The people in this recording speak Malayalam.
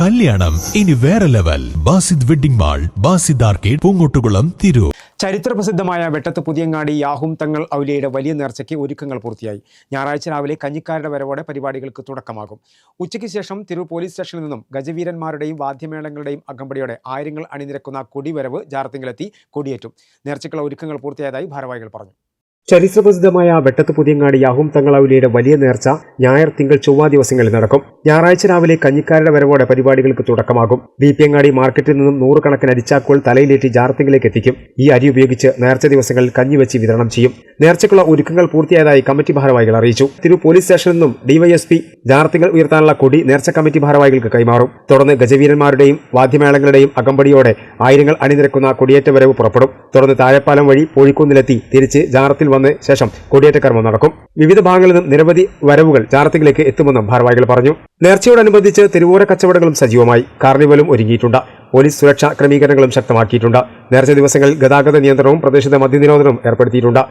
കല്യാണം. ഇനി വേറെ level Basid wedding mall Basid arcade Poongottukulam ചരിത്രപ്രസിദ്ധമായ വെട്ടത്ത് പുതിയങ്ങാടി യാഹും തങ്ങൾ ഔലിയയുടെ വലിയ നേർച്ചയ്ക്ക് ഒരുക്കങ്ങൾ പൂർത്തിയായി. ഞായറാഴ്ച രാവിലെ കഞ്ഞിക്കാരുടെ വരവോടെ പരിപാടികൾക്ക് തുടക്കമാകും. ഉച്ചയ്ക്ക് ശേഷം തിരു പോലീസ് സ്റ്റേഷനിൽ നിന്നും ഗജവീരന്മാരുടെയും വാദ്യമേളങ്ങളുടെയും അകമ്പടിയോടെ ആയിരങ്ങൾ അണിനിരക്കുന്ന കൊടിവരവ് ജാർത്തിങ്കിലെത്തി കൊടിയേറ്റും. നേർച്ചയ്ക്കുള്ള ഒരുക്കങ്ങൾ പൂർത്തിയായതായി ഭാരവാഹികൾ പറഞ്ഞു. ചരിത്രപ്രസിദ്ധമായ വെട്ടത്ത് പുതിയങ്ങാടി യാഹും തങ്ങളാവിലിയുടെ വലിയ നേർച്ച ഞായർ തിങ്കൾ ചൊവ്വ ദിവസങ്ങളിൽ നടക്കും. ഞായറാഴ്ച രാവിലെ കഞ്ഞിക്കാരുടെ വരവോടെ പരിപാടികൾക്ക് തുടക്കമാകും. ബിപിയങ്ങാടി മാർക്കറ്റിൽ നിന്നും നൂറുകണക്കിന് അരിച്ചാക്കുകൾ തലയിലേറ്റി ജാർത്തിങ്കിലേക്ക് എത്തിക്കും. ഈ അരി ഉപയോഗിച്ച് നേർച്ച ദിവസങ്ങളിൽ കഞ്ഞി വെച്ച് വിതരണം ചെയ്യും. നേർച്ചയ്ക്കുള്ള ഒരുക്കങ്ങൾ പൂർത്തിയായതായി കമ്മിറ്റി ഭാരവാഹികൾ അറിയിച്ചു. തിരു പോലീസ് സ്റ്റേഷനിൽ നിന്നും ഡിവൈഎസ്പി ജാർത്തിങ്ങൾ ഉയർത്താനുള്ള കൊടി നേർച്ച കമ്മിറ്റി ഭാരവാഹികൾക്ക് കൈമാറും. തുടർന്ന് ഗജവീരന്മാരുടെയും വാദ്യമേളങ്ങളുടെയും അകമ്പടിയോടെ ആയിരങ്ങൾ അണിനിരക്കുന്ന കൊടിയേറ്റ വരവ് പുറപ്പെടും. തുടർന്ന് താഴെപ്പാലം വഴി കോഴിക്കുന്നിലെത്തി തിരിച്ച് ജാറത്തിൽ വന്ന് ശേഷം കൊടിയേറ്റ കർമ്മം നടക്കും. വിവിധ ഭാഗങ്ങളിൽ നിന്നും നിരവധി വരവുകൾ ജാറത്തിലേക്ക് എത്തുമെന്നും ഭാരവാഹികൾ പറഞ്ഞു. നേർച്ചയോടനുബന്ധിച്ച് തിരുവോര കച്ചവടങ്ങളും സജീവമായി. കാർണിവലും ഒരുങ്ങിയിട്ടുണ്ട്. പോലീസ് സുരക്ഷാ ക്രമീകരണങ്ങളും ശക്തമാക്കിയിട്ടുണ്ട്. നേർച്ച ദിവസങ്ങളിൽ ഗതാഗത നിയന്ത്രണവും പ്രദേശത്തെ മദ്യനിരോധനവും ഏർപ്പെടുത്തിയിട്ടുണ്ട്.